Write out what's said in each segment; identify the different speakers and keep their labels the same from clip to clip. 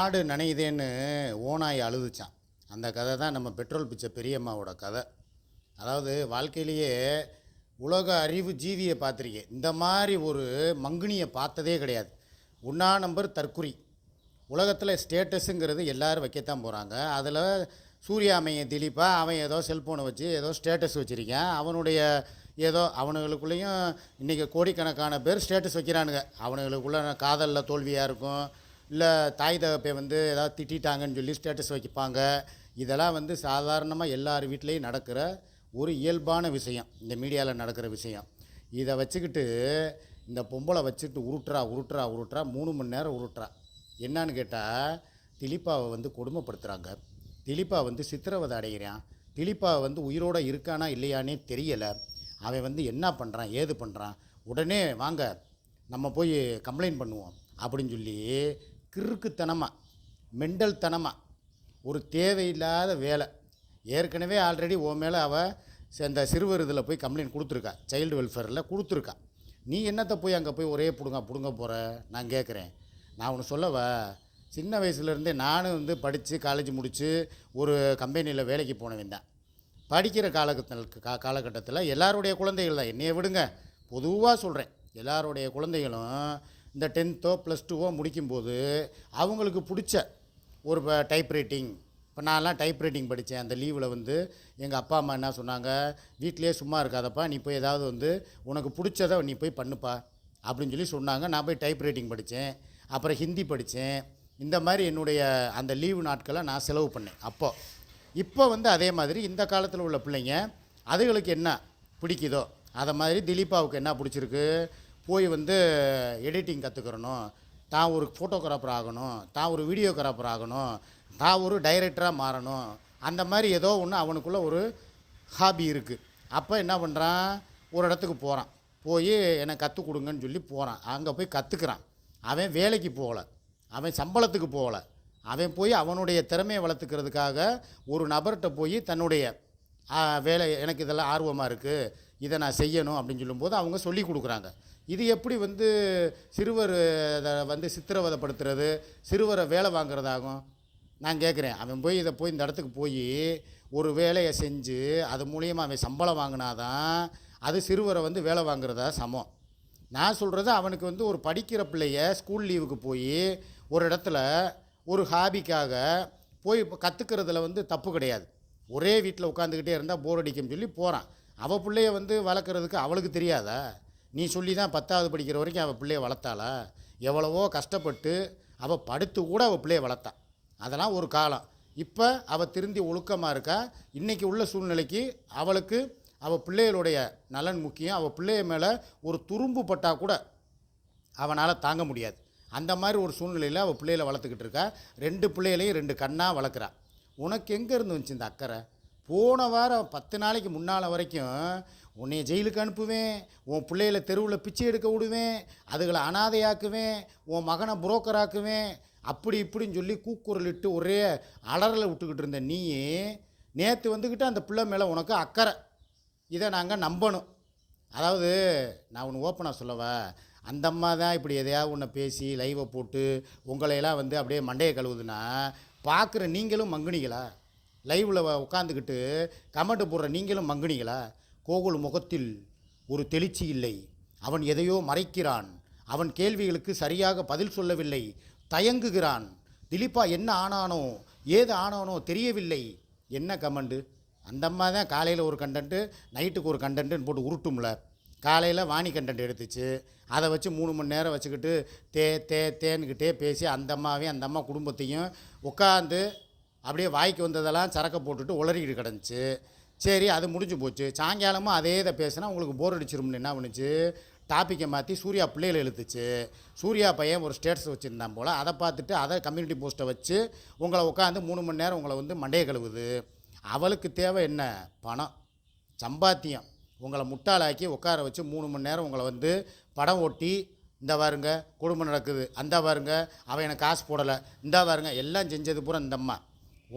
Speaker 1: ஆடு நனையுதேன்னு ஓனாய் அழுதுச்சான் அந்த கதை தான் நம்ம பெட்ரோல் பிச்சை பெரியம்மாவோட கதை. அதாவது வாழ்க்கையிலேயே உலக அறிவு ஜீவியை பார்த்துருக்கேன் இந்த மாதிரி ஒரு மங்குனியை பார்த்ததே கிடையாது. ஒன்றா நம்பர் தற்குறி. உலகத்தில் ஸ்டேட்டஸுங்கிறது எல்லாரும் வைக்கத்தான் போகிறாங்க அதில் சூர்யாமையன் திலீப்பா அவன் ஏதோ செல்ஃபோனை வச்சு ஏதோ ஸ்டேட்டஸ் வச்சுருக்கான். அவனுடைய ஏதோ அவனுங்களுக்குள்ளேயும் இன்றைக்கி கோடிக்கணக்கான பேர் ஸ்டேட்டஸ் வைக்கிறானுங்க. அவனுங்களுக்குள்ள காதலில் தோல்வியாக இருக்கும். இல்லை தாய் தகப்பை வந்து ஏதாவது திட்டாங்கன்னு சொல்லி ஸ்டேட்டஸ் வைப்பாங்க. இதெல்லாம் வந்து சாதாரணமாக எல்லார் வீட்லேயும் நடக்கிற ஒரு இயல்பான விஷயம். இந்த மீடியாவில் நடக்கிற விஷயம். இதை வச்சுக்கிட்டு இந்த பொம்பளை வச்சுக்கிட்டு உருட்டுறா உருட்டுறா உருட்டுறா மூணு மணி நேரம் உருட்டுறா. என்னன்னு கேட்டால் திலிப்பாவை வந்து கொடுமைப்படுத்துகிறாங்க திலிப்பா வந்து சித்திரவதை அடைகிறான். திலீப்பா வந்து உயிரோட இருக்கானா இல்லையானே தெரியலை. அவன் வந்து என்ன பண்ணுறான் ஏது பண்ணுறான் உடனே வாங்க நம்ம போய் கம்ப்ளைண்ட் பண்ணுவோம். அப்படின்னு சொல்லி கிறுக்குத்தனமாக மெண்டல்தனமாக ஒரு தேவையில்லாத வேலை. ஏற்கனவே ஆல்ரெடி உன் மேலே அவள் அந்த சிறுவர் இதில் போய் கம்ப்ளைண்ட் கொடுத்துருக்கா. சைல்டு வெல்ஃபேரில் கொடுத்துருக்கா. நீ என்னத்தை போய் அங்கே போய் ஒரே பிடுங்க பிடுங்க போகிற நான் கேட்குறேன் நான் ஒன்று சொல்லவா? சின்ன வயசுலேருந்தே நானும் வந்து படித்து காலேஜ் முடித்து ஒரு கம்பெனியில் வேலைக்கு போனவன் தான். படிக்கிற காலகட்டத்தில் கா காலகட்டத்தில் எல்லாருடைய குழந்தைகள் தான். என்னையை விடுங்க. பொதுவாக சொல்கிறேன் எல்லாருடைய குழந்தைகளும் இந்த டென்த்தோ ப்ளஸ் டூவோ முடிக்கும்போது அவங்களுக்கு பிடிச்ச ஒரு டைப் ரைட்டிங் இப்போ நான்லாம் டைப் ரைட்டிங் படித்தேன் அந்த லீவில் வந்து எங்கள் அப்பா அம்மா என்ன சொன்னாங்க? வீட்டிலே சும்மா இருக்காதப்பா. நீ போய் ஏதாவது வந்து உனக்கு பிடிச்சதை நீ போய் பண்ணுப்பா. அப்படின்னு சொல்லி சொன்னாங்க. நான் போய் டைப் ரைட்டிங் படித்தேன் அப்புறம் ஹிந்தி படித்தேன் இந்த மாதிரி என்னுடைய அந்த லீவு நாட்களை நான் செலவு பண்ணேன். அப்போது இப்போ வந்து அதே மாதிரி இந்த காலத்தில் உள்ள பிள்ளைங்க அதுகளுக்கு என்ன பிடிக்குதோ அதை மாதிரி திலீபாவுக்கு என்ன பிடிச்சிருக்கு? போய் வந்து எடிட்டிங் கற்றுக்கிறணும் தான் ஒரு ஃபோட்டோகிராஃபர் ஆகணும். தான் ஒரு வீடியோகிராஃபர் ஆகணும். தான் ஒரு டைரக்டராக மாறணும். அந்த மாதிரி ஏதோ ஒன்று அவனுக்குள்ளே ஒரு ஹாபி இருக்குது அப்போ என்ன பண்ணுறான் ஒரு இடத்துக்கு போகிறான் போய் எனக்கு கற்றுக் கொடுங்கன்னு சொல்லி போகிறான் அங்கே போய் கற்றுக்கிறான் அவன் வேலைக்கு போகல. அவன் சம்பளத்துக்கு போகல. அவன் போய் அவனுடைய திறமையை வளர்த்துக்கிறதுக்காக ஒரு நபர்கிட்ட போய் தன்னுடைய வேலை எனக்கு இதெல்லாம் ஆர்வமாக இருக்குது இதை நான் செய்யணும். அப்படின்னு சொல்லும்போது அவங்க சொல்லி கொடுக்குறாங்க. இது எப்படி வந்து சிறுவர் இதை வந்து சித்திரவதைப்படுத்துறது சிறுவரை வேலை வாங்குறதாகும்? நான் கேட்குறேன். அவன் போய் இதை போய் இந்த இடத்துக்கு போய் ஒரு வேலையை செஞ்சு அது மூலியமாக அவன் சம்பளம் வாங்கினாதான் அது சிறுவரை வந்து வேலை வாங்குறதா சமம். நான் சொல்கிறது அவனுக்கு வந்து ஒரு படிக்கிற பிள்ளைய ஸ்கூல் லீவுக்கு போய் ஒரு இடத்துல ஒரு ஹாபிக்காக போய் கற்றுக்கிறதுல வந்து தப்பு கிடையாது. ஒரே வீட்டில் உட்காந்துக்கிட்டே இருந்தால் போர் அடிக்கும்னு சொல்லி போகிறான் அவள் பிள்ளைய வந்து வளர்க்குறதுக்கு அவளுக்கு தெரியாதா? நீ சொல்லி தான் பத்தாவது படிக்கிற வரைக்கும் அவள் பிள்ளைய வளர்த்தாளா? எவ்வளவோ கஷ்டப்பட்டு அவள் படுத்து கூட அவள் பிள்ளைய வளர்த்தா. அதெல்லாம் ஒரு காலம். இப்போ அவள் திருந்தி ஒழுக்கமாக இருக்கா? இன்றைக்கி உள்ள சூழ்நிலைக்கு அவளுக்கு அவள் பிள்ளைகளுடைய நலன் முக்கியம். அவள் பிள்ளைய மேலே ஒரு துரும்பு பட்டால் கூட அவனால் தாங்க முடியாது. அந்த மாதிரி ஒரு சூழ்நிலையில் அவள் பிள்ளைகளை வளர்த்துக்கிட்டு இருக்கா. ரெண்டு பிள்ளைகளையும் ரெண்டு கண்ணாக வளர்க்குறா. உனக்கு எங்கே இருந்து வந்துச்சு இந்த அக்கறை? போன வாரம் பத்து நாளைக்கு முன்னால் வரைக்கும் உன்னைய ஜெயிலுக்கு அனுப்புவேன் உன் பிள்ளைகளை தெருவில் பிச்சை எடுக்க விடுவேன் அதுகளை அனாதையாக்குவேன் உன் மகனை புரோக்கராக்குவேன் அப்படி இப்படின்னு சொல்லி கூக்குரலிட்டு ஒரே அலறலை விட்டுக்கிட்டு இருந்த நீ நேற்று வந்துக்கிட்டு அந்த பிள்ளை மேலே உனக்கு அக்கறை. இதை நாங்கள் நம்பணும். அதாவது நான் ஒன்று ஓப்பனாக சொல்லவா? அந்த அம்மா தான் இப்படி எதையாவது ஒன்று பேசி லைவை போட்டு உங்களையெல்லாம் வந்து அப்படியே மண்டையை கழுவுதுன்னா பார்க்குற நீங்களும் மங்குனிகளா லைவில் உட்காந்துக்கிட்டு கமெண்ட் போடுற நீங்களும் மங்குனிகளா கோகுல் முகத்தில் ஒரு தெளிச்சி இல்லை. அவன் எதையோ மறைக்கிறான். அவன் கேள்விகளுக்கு சரியாக பதில் சொல்லவில்லை. தயங்குகிறான். திலீப்பா என்ன ஆனானோ ஏது ஆனானோ தெரியவில்லை. என்ன கமெண்டு? அந்த அம்மா தான் காலையில் ஒரு கண்டென்ட்டு நைட்டுக்கு ஒரு கண்டென்ட்டுன்னு போட்டு உருட்டும்ல. காலையில் வாணி கண்டென்ட் எடுத்துச்சு. அதை வச்சு மூணு மணி நேரம் வச்சுக்கிட்டு தே தே தேன்னுக்கிட்டே பேசி அந்த அம்மாவையும் அந்த அம்மா குடும்பத்தையும் உட்காந்து அப்படியே வாய்க்கு வந்ததெல்லாம் சரக்கை போட்டுட்டு உளறிக்கிட்டு கிடந்துச்சு. சரி அது முடிஞ்சு போச்சு. சாயங்காலமும் அதே இதை பேசினா உங்களுக்கு போர் அடிச்சிரும்னு என்ன பண்ணுச்சு? டாப்பிக்கை மாற்றி சூர்யா பிள்ளைகளை இழுத்துச்சு. சூர்யா பையன் ஒரு ஸ்டேட்டஸ் வச்சுருந்தான் போல். அதை பார்த்துட்டு அதை கம்யூனிட்டி போஸ்ட்டை வச்சு உங்களை உட்காந்து மூணு மணி நேரம் உங்களை வந்து மண்டையை கழுவுது. அவளுக்கு தேவை என்ன? பணம். சம்பாத்தியம். உங்களை முட்டாளாக்கி உட்கார வச்சு மூணு மணி நேரம் உங்களை வந்து படம் ஓட்டி இந்த பாருங்க குடும்பம் நடக்குது. அந்த பாருங்க அவன் எனக்கு காசு போடலை. இந்த பாருங்க எல்லாம் செஞ்சது பூரா இந்த அம்மா.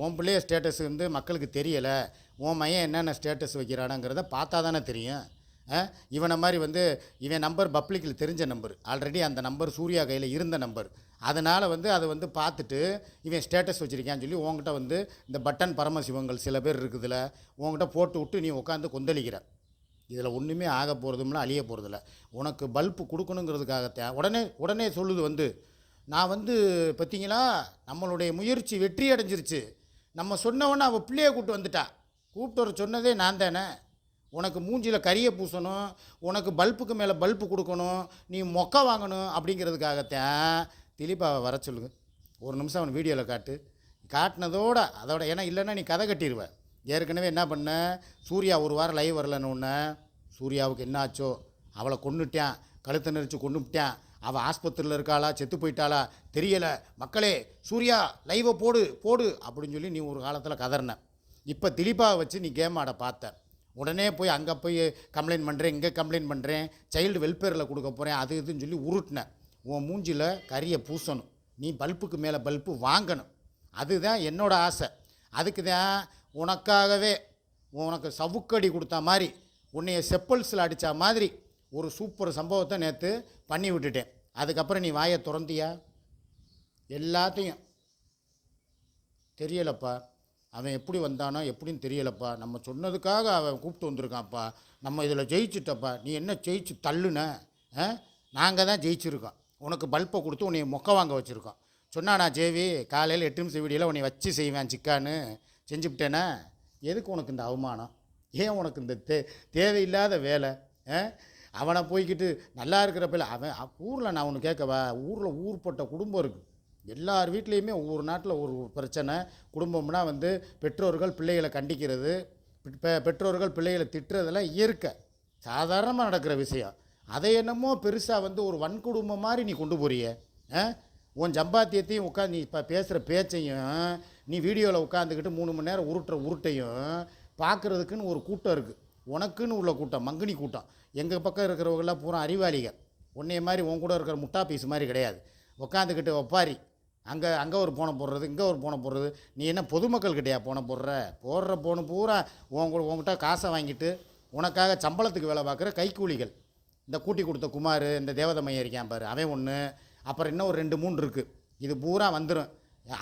Speaker 1: உன் பிள்ளைய ஸ்டேட்டஸ் வந்து மக்களுக்கு தெரியலை. உன் மையன் என்னென்ன ஸ்டேட்டஸ் வைக்கிறானுங்கிறத பார்த்தா தானே தெரியும் இவனை மாதிரி வந்து இவன் நம்பர் பப்ளிக்கில் தெரிஞ்ச நம்பர் ஆல்ரெடி அந்த நம்பர் சூர்யா கையில் இருந்த நம்பர் அதனால் வந்து அதை வந்து பார்த்துட்டு இவன் ஸ்டேட்டஸ் வச்சுருக்கான்னு சொல்லி உன்கிட்ட வந்து இந்த பட்டன் பரமசிவங்கள் சில பேர் இருக்குதுல உன்கிட்ட போட்டு விட்டு நீ உட்காந்து கொந்தளிக்கிற. இதில் ஒன்றுமே ஆக போகிறதுமில்ல அழிய போகிறதில்ல உனக்கு பல்பு கொடுக்கணுங்கிறதுக்காக உடனே உடனே சொல்லுது வந்து நான் வந்து பார்த்தீங்களா நம்மளுடைய முயற்சி வெற்றி அடைஞ்சிருச்சு நம்ம சொன்னவொன்னே அவள் பிள்ளைய கூப்பிட்டு வந்துட்டா. கூப்பிட்டு வர சொன்னதே நான் தானே. உனக்கு மூஞ்சியில் கறியை பூசணும் உனக்கு பல்புக்கு மேலே பல்பு கொடுக்கணும் நீ மொக்க வாங்கணும் அப்படிங்கிறதுக்காகத்தான் திலீப்பாவை வர சொல்லுங்க. ஒரு நிமிஷம் அவன் வீடியோவில் காட்டு. காட்டினதோட அதோட ஏன்னா இல்லைன்னா நீ கதை கட்டிடுவ ஏற்கனவே என்ன பண்ண? சூர்யா ஒரு வாரம் லைவ் வரலன்னு ஒன்று சூர்யாவுக்கு என்ன ஆச்சோ அவளை கொண்டுட்டேன் கழுத்தை நெரிச்சு கொண்டுட்டேன் அவள் ஆஸ்பத்திரியில் இருக்காளா? செத்து போயிட்டாளா? தெரியலை. மக்களே சூர்யா லைவை போடு போடு அப்படின்னு சொல்லி நீ ஒரு காலத்தில் கதறின. இப்போ திலீப்பாவை வச்சு நீ கேம் ஆட பார்த்த. உடனே போய் அங்கே போய் கம்ப்ளைண்ட் பண்ணுறேன் இங்கே கம்ப்ளைண்ட் பண்ணுறேன் சைல்டு வெல்ஃபேரில் கொடுக்க போகிறேன் அது இதுன்னு சொல்லி உருட்டினேன் உன் மூஞ்சியில் கறியை பூசணும். நீ பல்புக்கு மேலே பல்பு வாங்கணும். அதுதான் என்னோடய ஆசை. அதுக்கு தான் உனக்காகவே உனக்கு சவுக்கடி கொடுத்த மாதிரி உன்னைய செப்பல்ஸில் அடித்த மாதிரி ஒரு சூப்பர் சம்பவத்தை நேற்று பண்ணி விட்டுட்டேன். அதுக்கப்புறம் நீ வாயை திறந்தியா? எல்லாத்தையும். தெரியலப்பா. அவன் எப்படி வந்தானோ எப்படின்னு தெரியலப்பா. நம்ம சொன்னதுக்காக அவன் கூப்பிட்டு வந்திருக்கான்ப்பா. நம்ம இதில் ஜெயிச்சிட்டப்பா. நீ என்ன ஜெயிச்சு தள்ளுன? நாங்கள் தான் ஜெயிச்சிருக்கோம். உனக்கு பல்பை கொடுத்து உன்னை மொக்க வாங்க வச்சுருக்கோம். சொன்னானா ஜேவி காலையில் எட்டு நிமிஷம் வீடியோவில் உன்னை வச்சு செய்வேன் சிக்கான்னு. செஞ்சுவிட்டேனே எதுக்கு உனக்கு இந்த அவமானம்? ஏன் உனக்கு இந்த தே தேவையில்லாத வேலை? ஆ? அவனை போய்க்கிட்டு நல்லா இருக்கிற பிள்ளை அவன் ஊரில் நான் ஒன்று கேட்கவா? ஊரில் ஊர்பட்ட குடும்பம் இருக்குது எல்லார் வீட்லேயுமே ஒவ்வொரு நாட்டில் ஒரு பிரச்சனை. குடும்பம்னா வந்து பெற்றோர்கள் பிள்ளைகளை கண்டிக்கிறது. பெற்றோர்கள் பிள்ளைகளை திட்டுறதெல்லாம் இயற்கை. சாதாரணமாக நடக்கிற விஷயம். அதை என்னமோ பெருசாக வந்து ஒரு வன்குடும்பம் மாதிரி நீ கொண்டு போறிய. ஆ? உன் சம்பாத்தியத்தையும் உட்காந்து நீ இப்போ பேசுகிற பேச்சையும் நீ வீடியோவில் உட்காந்துக்கிட்டு மூணு மணி நேரம் உருட்டுற உருட்டையும் பார்க்குறதுக்குன்னு ஒரு கூட்டம் இருக்குது உனக்குன்னு உள்ள கூட்டம் மங்கினி கூட்டம். எங்கள் பக்கம் இருக்கிறவங்களாம் பூரா அறிவாளிகள். உன்னைய மாதிரி உன் கூட இருக்கிற முட்டா பீஸ் மாதிரி கிடையாது. உட்காந்துக்கிட்டு ஒப்பாரி. அங்கே அங்கே ஒரு போனை போடுறது இங்கே ஒரு போனை போடுறது. நீ என்ன பொதுமக்கள்கிட்டயா போனை போடுற? போடுற போன பூரா உங்க கூட உன்கிட்ட காசை வாங்கிட்டு உனக்காக சம்பளத்துக்கு வேலை பார்க்குற கைக்கூலிகள். இந்த கூட்டி கொடுத்த குமார் இந்த தேவதமையா இருக்கான் பாரு அவன் ஒன்று அப்புறம் இன்னும் ஒரு ரெண்டு மூணு இருக்குது இது பூரா வந்துடும்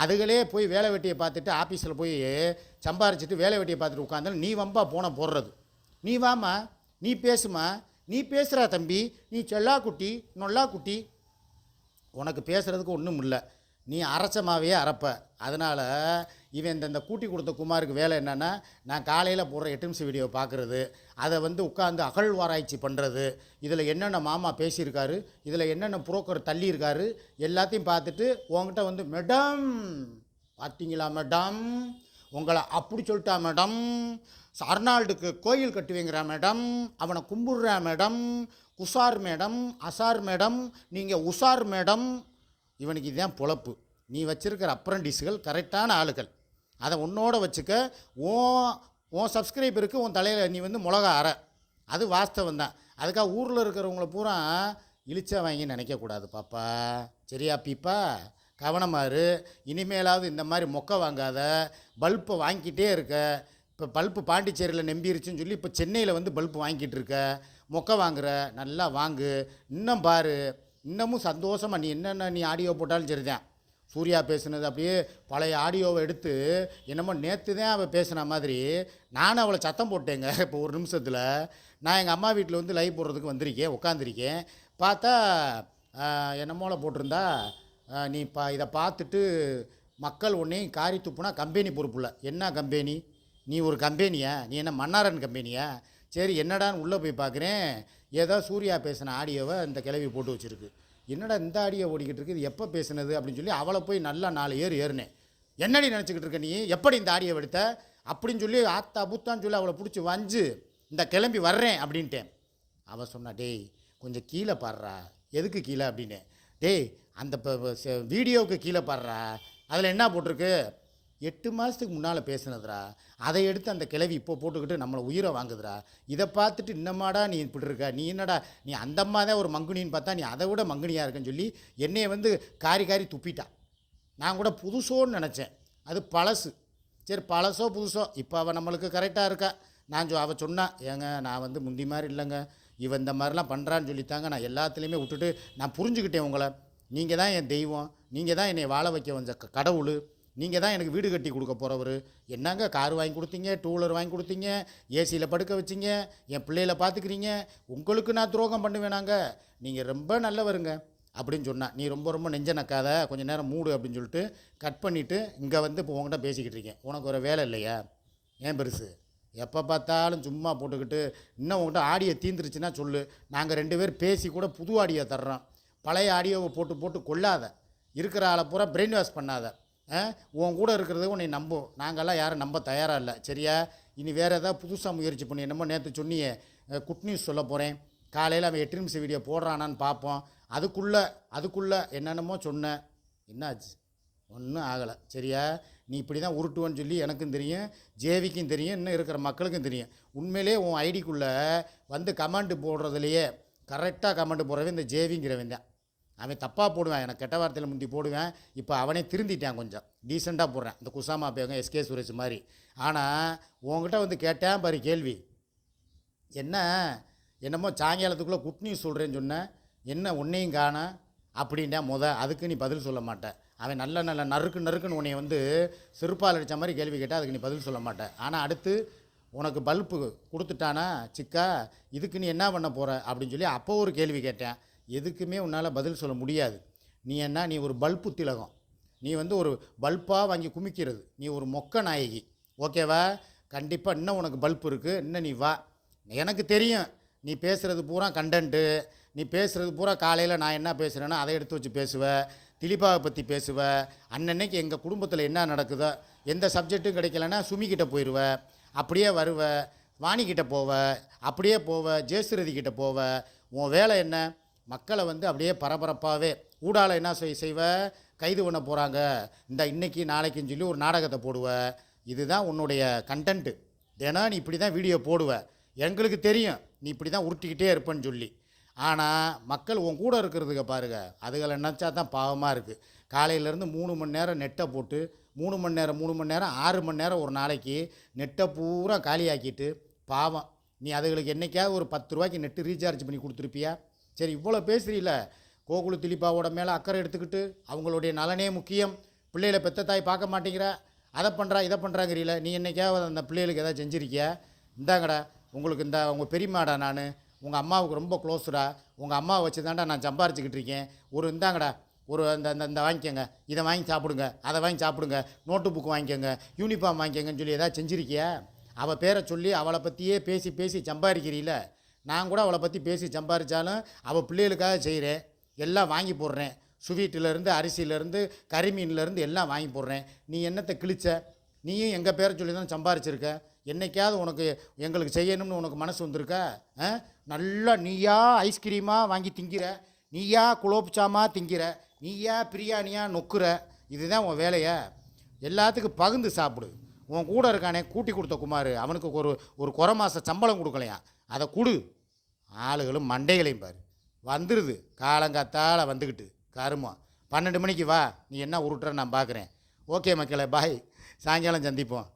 Speaker 1: அதுகளே போய் வேலை வெட்டியை பார்த்துட்டு ஆஃபீஸில் போய் சம்பாரிச்சிட்டு வேலை வெட்டியை பார்த்துட்டு உட்காந்தாலும் நீ வம்பா போன போடுறது. நீ வாம்மா நீ பேசுமா நீ பேசுகிறா தம்பி நீ செல்லா குட்டி நொல்லா குட்டி உனக்கு பேசுகிறதுக்கு ஒன்றும் இல்லை. நீ அரைச்ச மாவையே அரைப்ப. அதனால் இவன் இந்த இந்த கூட்டி கொடுத்த குமாருக்கு வேலை என்னென்னா நான் காலையில் போடுற எட்டு நிமிஷம் வீடியோ பார்க்குறது அதை வந்து உட்காந்து அகழ்வாராய்ச்சி பண்ணுறது இதில் என்னென்ன மாமா பேசியிருக்காரு இதில் என்னென்ன புரோக்கர் தள்ளியிருக்காரு எல்லாத்தையும் பார்த்துட்டு உங்ககிட்ட வந்து மேடம் பார்த்தீங்களா மேடம்? உங்களை அப்படி சொல்லிட்டா மேடம்? அர்னால்டுக்கு கோயில் கட்டுவீங்கிறா மேடம்? அவனை கும்பிடுறா மேடம்? குசார் மேடம்? அசார் மேடம்? நீங்கள் உசார் மேடம்? இவனுக்கு இதுதான் பொழப்பு. நீ வச்சிருக்கிற அப்ரண்டிஸுகள் கரெக்டான ஆளுகள். அதை உன்னோட வச்சுக்க ஓ உன் சப்ஸ்கிரைபருக்கு உன் தலையில் நீ வந்து மிளகா அற அது வாஸ்தவம் தான். அதுக்காக ஊரில் இருக்கிறவங்கள பூரா இழிச்சா வாங்கி நினைக்கக்கூடாது பாப்பா. சரியா பீப்பா? கவனமாறு இனிமேலாவது இந்த மாதிரி மொக்க வாங்காத பல்பை வாங்கிக்கிட்டே இருக்க. இப்போ பல்ப்பு பாண்டிச்சேரியில் நம்பிருச்சுன்னு சொல்லி இப்போ சென்னையில் வந்து பல்ப் வாங்கிட்டு இருக்க. மொக்க வாங்குற நல்லா வாங்கு. இன்னும் பாரு. இன்னமும் சந்தோஷமாக நீ என்னென்ன நீ ஆடியோ போட்டாலும் சரிதான். சூர்யா பேசுனது அப்படியே பழைய ஆடியோவை எடுத்து என்னமோ நேற்று தான் அவள் பேசின மாதிரி நானும் அவளை சத்தம் போட்டேங்க இப்போ ஒரு நிமிஷத்தில். நான் எங்கள் அம்மா வீட்டில் வந்து லைவ் போடுறதுக்கு வந்திருக்கேன் உட்காந்துருக்கேன் பார்த்தா என்னமோல போட்டிருந்தா நீ பா இதை பார்த்துட்டு மக்கள் உன்னையும் காரி துப்புனா கம்பெனி பொறுப்புல என்ன கம்பெனி? நீ ஒரு கம்பெனியா? நீ என்ன மன்னாரன் கம்பெனியா? சரி என்னடான்னு உள்ளே போய் பார்க்குறேன் ஏதோ சூர்யா பேசின ஆடியோவை இந்த கிளவி போட்டு வச்சுருக்கு. என்னடா இந்த ஆடியோ ஓடிக்கிட்டு இருக்கு? இது எப்போ பேசுனது? அப்படின்னு சொல்லி அவளை போய் நல்லா நாலு ஏறு ஏறினேன். என்னடி நினச்சிக்கிட்டு இருக்க நீ? எப்படி இந்த ஆடியோ எடுத்த? அப்படின்னு சொல்லி ஆத்தா புத்தான்னு சொல்லி அவளை பிடிச்சி வஞ்சு இந்த கிளம்பி வர்றேன் அப்படின்ட்டேன். அவள் சொன்னா டேய் கொஞ்சம் கீழே பாடுறா எதுக்கு கீழே? அப்படின்னு டேய் அந்த ப- வீடியோவுக்கு கீழே பாடுறா அதில் என்ன போட்டிருக்கு? எட்டு மாதத்துக்கு முன்னால் பேசுனதுடா. அதை எடுத்து அந்த கிழவி இப்போ போட்டுக்கிட்டு நம்மளை உயிரை வாங்குதுடா. இதை பார்த்துட்டு இன்னமாடா நீ இப்படி இருக்க? நீ என்னடா? நீ அந்த அம்மா தான் ஒரு மங்குனின்னு பார்த்தா நீ அதை விட மங்குனியாக இருக்கேன்னு சொல்லி என்னையை வந்து காரி காரி துப்பிட்டா. நான் கூட புதுசோன்னு நினச்சேன். அது பழசு. சரி பழசோ புதுசோ இப்போ அவள் நம்மளுக்கு கரெக்டாக இருக்கா? நான் சொ அவள் சொன்னான் ஏங்க நான் வந்து முந்தி மாதிரி இல்லைங்க. இவன் இந்த மாதிரிலாம் பண்ணுறான்னு சொல்லித்தாங்க. நான் எல்லாத்துலேயுமே விட்டுட்டு நான் புரிஞ்சுக்கிட்டேன் உங்களை. நீங்கள் தான் என் தெய்வம். நீங்கள் தான் என்னை வாழ வைக்க வந்த க- கடவுள். நீங்கள் தான் எனக்கு வீடு கட்டி கொடுக்க போகிறவர் என்னங்க கார் வாங்கி கொடுத்தீங்க? டூ வீலர் வாங்கி கொடுத்தீங்க? ஏசியில் படுக்க வச்சிங்க? என் பிள்ளைகளை பார்த்துக்கிறீங்க? உங்களுக்கு நான் துரோகம் பண்ணுவேனாங்க நீங்கள் ரொம்ப நல்லவருங்க. அப்படின்னு சொன்னால் நீ ரொம்ப ரொம்ப நெஞ்ச நக்காத கொஞ்ச நேரம் மூடு அப்படின்னு சொல்லிட்டு கட் பண்ணிவிட்டு இங்கே வந்து இப்போ உங்கள்கிட்ட பேசிக்கிட்டு இருக்கேன். உனக்கு ஒரு வேலை இல்லையா? ஏன் பெருசு? எப்போ பார்த்தாலும் சும்மா போட்டுக்கிட்டு இன்னும் உங்கள்கிட்ட ஆடியோ தீந்துருச்சுன்னா சொல்லு. நாங்கள் ரெண்டு பேர் பேசி கூட புது ஆடியோ தர்றோம். பழைய ஆடியோவை போட்டு போட்டு கொள்ளாத. இருக்கிற ஆளை பூரா பிரெயின் வாஷ் பண்ணாத. உன் கூட இருக்கிறது உன்னை நம்பும் நாங்கள்லாம் யாரும் நம்ப தயாராக இல்லை. சரியா? இனி வேறு ஏதாவது புதுசாக முயற்சி பண்ணி. என்னமோ நேற்று சொன்னியே குட் நியூஸ் சொல்ல போகிறேன் காலையில் அவன் எட்டு நிமிஷம் வீடியோ போடுறானான்னு பார்ப்போம் அதுக்குள்ளே அதுக்குள்ளே என்னென்னமோ சொன்னேன் என்னாச்சு? ஒன்றும் ஆகலை. சரியா? நீ இப்படி தான் உருட்டுவேன்னு சொல்லி எனக்கும் தெரியும் ஜேவிக்கும் தெரியும் இன்னும் இருக்கிற மக்களுக்கும் தெரியும். உண்மையிலே உன் ஐடிக்குள்ளே வந்து கமெண்ட் போடுறதுலையே கரெக்டாக கமெண்ட் போடுறவே இந்த ஜேவிங்கிறவன் தான். அவன் தப்பாக போடுவேன் எனக்கு கெட்ட வார்த்தையில் முந்தி போடுவேன். இப்போ அவனே திருந்திட்டான் கொஞ்சம். டீசெண்டாக போடுறேன். இந்த குசாமா பேகம் எஸ்கே சுரேஷ் மாதிரி. ஆனால் உன்கிட்ட வந்து கேட்டேன் பாரு கேள்வி. என்ன? என்னமோ சாயங்காலத்துக்குள்ளே குட் நியூஸ் சொல்கிறேன்னு சொன்னேன் என்ன உன்னையும் காண? அப்படின்னா முத அதுக்கு நீ பதில் சொல்ல மாட்டேன் அவன் நல்ல நல்ல நறுக்கு நறுக்குன்னு உன்னை வந்து சிறுப்பால் அடித்த மாதிரி கேள்வி கேட்டால் அதுக்கு நீ பதில் சொல்ல மாட்டேன் ஆனால் அடுத்து உனக்கு பல்பு கொடுத்துட்டானா? சிக்கா இதுக்கு நீ என்ன பண்ண போகிற அப்படின்னு சொல்லி அப்போ ஒரு கேள்வி கேட்டேன். எதுக்குமே உன்னால் பதில் சொல்ல முடியாது. நீ என்ன நீ ஒரு பல்பு திலகம். நீ வந்து ஒரு பல்பாக வாங்கி குமிக்கிறது. நீ ஒரு மொக்க நாயகி. ஓகேவா? கண்டிப்பாக இன்னும் உனக்கு பல்ப் இருக்குது இன்னும் நீ வா. எனக்கு தெரியும். நீ பேசுகிறது பூரா கண்டென்ட்டு நீ பேசுகிறது பூரா காலையில் நான் என்ன பேசுகிறேனோ அதை எடுத்து வச்சு பேசுவ. திலீபாவை பற்றி பேசுவ. அன்னன்னைக்கு எங்கள் குடும்பத்தில் என்ன நடக்குதோ எந்த சப்ஜெக்ட்டும் கிடைக்கலன்னா சுமிக்கிட்ட போயிடுவேன் அப்படியே வருவ. வாணிக்கிட்ட போவ. அப்படியே போவ. ஜெயசுரதி கிட்ட போவ. உன் வேலை என்ன? மக்களை வந்து அப்படியே பரபரப்பாகவே ஊடால என்ன செய் செய்வ? கைது பண்ண போகிறாங்க இந்த இன்னைக்கு நாளைக்குன்னு சொல்லி ஒரு நாடகத்தை போடுவ. இதுதான் உன்னுடைய கண்டென்ட்டு தினம் நீ இப்படி தான் வீடியோ போடுவ. எங்களுக்கு தெரியும். நீ இப்படி தான் உருட்டிக்கிட்டே இருப்பேன்னு சொல்லி. ஆனால் மக்கள் உன் கூட இருக்கிறதுக்கு பாருங்க. அதுகளை நினச்சா தான் பாவமாக இருக்குது காலையிலேருந்து மூணு மணி நேரம் நெட்டை போட்டு மூணு மணி நேரம் மூணு மணி நேரம் ஆறு மணி நேரம் ஒரு நாளைக்கு நெட்டை பூரா காலியாக்கிட்டு பாவம். நீ அதுகளுக்கு என்னைக்காவது ஒரு பத்து ரூபாய்க்கு நெட்டு ரீசார்ஜ் பண்ணி கொடுத்துருப்பியா? சரி இவ்வளோ பேசுகிறீல்ல கோகுலு திலிப்பாவோட மேலே அக்கறை எடுத்துக்கிட்டு அவங்களுடைய நலனே முக்கியம். பிள்ளைகளை பெத்த தாய் பார்க்க மாட்டேங்கிற. அதை பண்ணுறா இதை பண்ணுறாங்கிறீல நீ என்னைக்காவது அந்த பிள்ளைகளுக்கு எதாவது செஞ்சுருக்கிய? இந்தாங்கடா உங்களுக்கு இந்த உங்கள் பெரியம்மாடா நான் உங்கள் அம்மாவுக்கு ரொம்ப க்ளோஸுடா உங்கள் அம்மாவை வச்சு தாண்டா நான் சம்பாரிச்சுக்கிட்டு இருக்கேன். ஒரு இந்தாங்கடா ஒரு இந்த இந்த இந்த வாங்கிக்கோங்க. இதை வாங்கி சாப்பிடுங்க அதை வாங்கி சாப்பிடுங்க. நோட்டு புக் வாங்கிக்கோங்க யூனிஃபார்ம் வாங்கிக்கோங்கன்னு சொல்லி எதாவது செஞ்சுருக்கியா? அவள் பேரை சொல்லி அவளை பற்றியே பேசி பேசி சம்பாதிக்கிறீல நான் கூட அவளை பற்றி பேசி சம்பாதிச்சாலும் அவள் பிள்ளைகளுக்காக செய்கிறேன் எல்லாம் வாங்கி போடுறேன். சுவீட்டிலேருந்து அரிசியிலேருந்து கறிமீன்லேருந்து எல்லாம் வாங்கி போடுறேன். நீ என்னத்தை கிழிச்ச? நீயும் எங்கள் பேரை சொல்லி தான் சம்பாரிச்சிருக்க? என்னைக்காவது உனக்கு எங்களுக்கு செய்யணும்னு உனக்கு மனசு வந்திருக்கா? ஆ? நல்லா நீயா ஐஸ்கிரீமாக வாங்கி திங்கிற? நீயா குலோப்சாமா திங்கிற? நீயா பிரியாணியாக நொக்குற? இதுதான் உன் வேலையை? எல்லாத்துக்கும் பகிர்ந்து சாப்பிடு. உன் கூட இருக்கானே கூட்டி கொடுத்த குமார் அவனுக்கு ஒரு ஒரு குறை மாத சம்பளம் கொடுக்கலையா? அதை கொடு. ஆளுகளும் மண்டைகளையும் பாரு. வந்துடுது காலங்காத்தால் வந்துக்கிட்டு கருமம் பன்னெண்டு மணிக்கு வா. நீ என்ன உருட்டுற நான் பார்க்குறேன் ஓகே மக்களே பாய். சாயங்காலம் சந்திப்போம்.